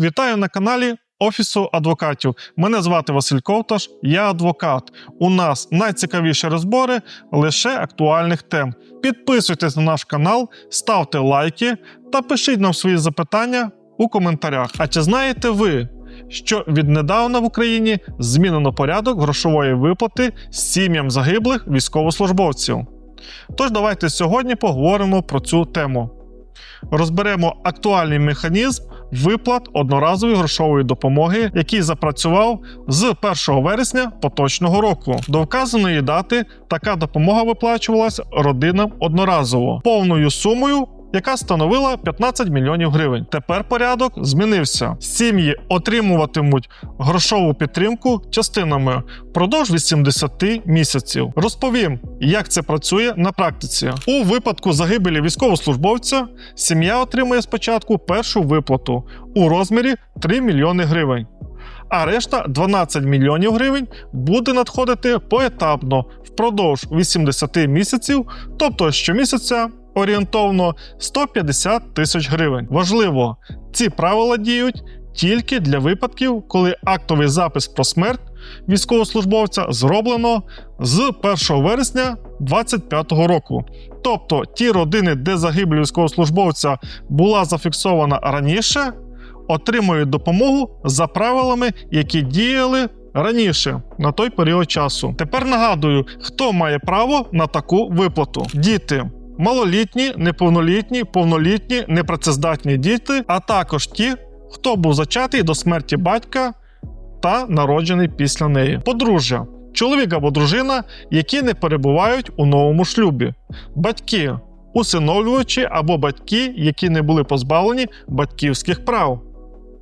Вітаю на каналі Офісу адвокатів. Мене звати Василь Ковташ, я адвокат. У нас найцікавіші розбори лише актуальних тем. Підписуйтесь на наш канал, ставте лайки та пишіть нам свої запитання у коментарях. А чи знаєте ви, що віднедавна в Україні змінено порядок грошової виплати сім'ям загиблих військовослужбовців? Тож давайте сьогодні поговоримо про цю тему. Розберемо актуальний механізм виплат одноразової грошової допомоги, який запрацював з 1 вересня поточного року. До вказаної дати така допомога виплачувалась родинам одноразово повною сумою. Яка становила 15 мільйонів гривень. Тепер порядок змінився. Сім'ї отримуватимуть грошову підтримку частинами впродовж 80 місяців. Розповім, як це працює на практиці. У випадку загибелі військовослужбовця сім'я отримує спочатку першу виплату у розмірі 3 мільйони гривень. А решта 12 мільйонів гривень буде надходити поетапно впродовж 80 місяців, тобто щомісяця орієнтовно 150 тисяч гривень. Важливо, ці правила діють тільки для випадків, коли актовий запис про смерть військовослужбовця зроблено з 1 вересня 2025 року. Тобто ті родини, де загибель військовослужбовця була зафіксована раніше, отримують допомогу за правилами, які діяли раніше на той період часу. Тепер нагадую, хто має право на таку виплату: діти. Малолітні, неповнолітні, повнолітні, непрацездатні діти, а також ті, хто був зачатий до смерті батька та народжений після неї. Подружжя, чоловік або дружина, які не перебувають у новому шлюбі, батьки, усиновлювачі або батьки, які не були позбавлені батьківських прав,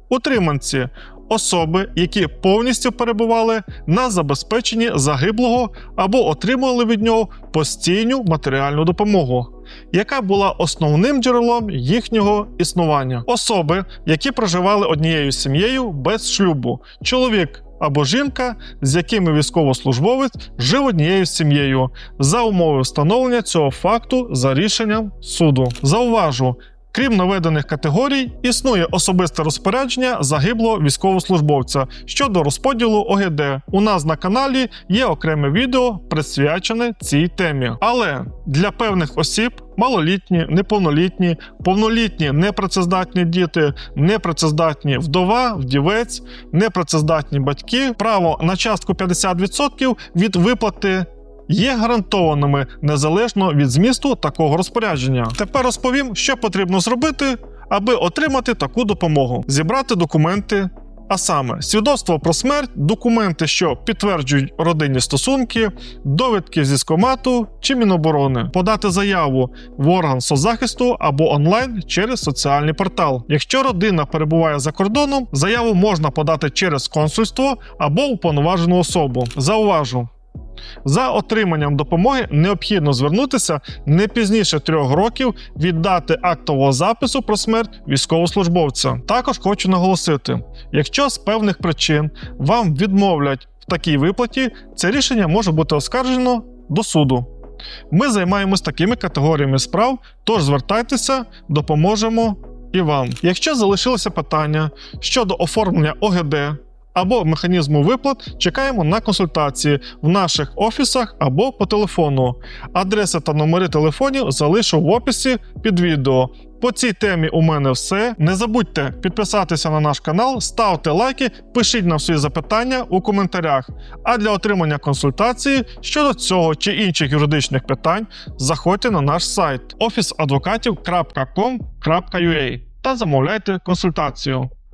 утриманці. Особи, які повністю перебували на забезпеченні загиблого або отримували від нього постійну матеріальну допомогу, яка була основним джерелом їхнього існування. Особи, які проживали однією сім'єю без шлюбу, чоловік або жінка, з якими військовослужбовець жив однією сім'єю, за умови встановлення цього факту за рішенням суду. Зауважу. Крім наведених категорій, існує особисте розпорядження загиблого військовослужбовця щодо розподілу ОГД. У нас на каналі є окреме відео, присвячене цій темі. Але для певних осіб малолітні, неповнолітні, повнолітні непрацездатні діти, непрацездатні вдова, вдівець, непрацездатні батьки, право на частку 50% від виплати є гарантованими незалежно від змісту такого розпорядження. Тепер розповім, що потрібно зробити, аби отримати таку допомогу: зібрати документи. А саме свідоцтво про смерть, документи, що підтверджують родинні стосунки, довідки зі скомату чи Міноборони, подати заяву в орган соцзахисту або онлайн через соціальний портал. Якщо родина перебуває за кордоном, заяву можна подати через консульство або уповноважену особу. Зауважу. За отриманням допомоги необхідно звернутися не пізніше трьох років від дати актового запису про смерть військовослужбовця. Також хочу наголосити: якщо з певних причин вам відмовлять в такій виплаті, це рішення може бути оскаржено до суду. Ми займаємось такими категоріями справ, тож звертайтеся, допоможемо і вам. Якщо залишилося питання щодо оформлення ОГД або механізму виплат, чекаємо на консультації в наших офісах або по телефону. Адреси та номери телефонів залишу в описі під відео. По цій темі у мене все. Не забудьте підписатися на наш канал, ставте лайки, пишіть нам свої запитання у коментарях. А для отримання консультації щодо цього чи інших юридичних питань заходьте на наш сайт officeadvokatів.com.ua та замовляйте консультацію.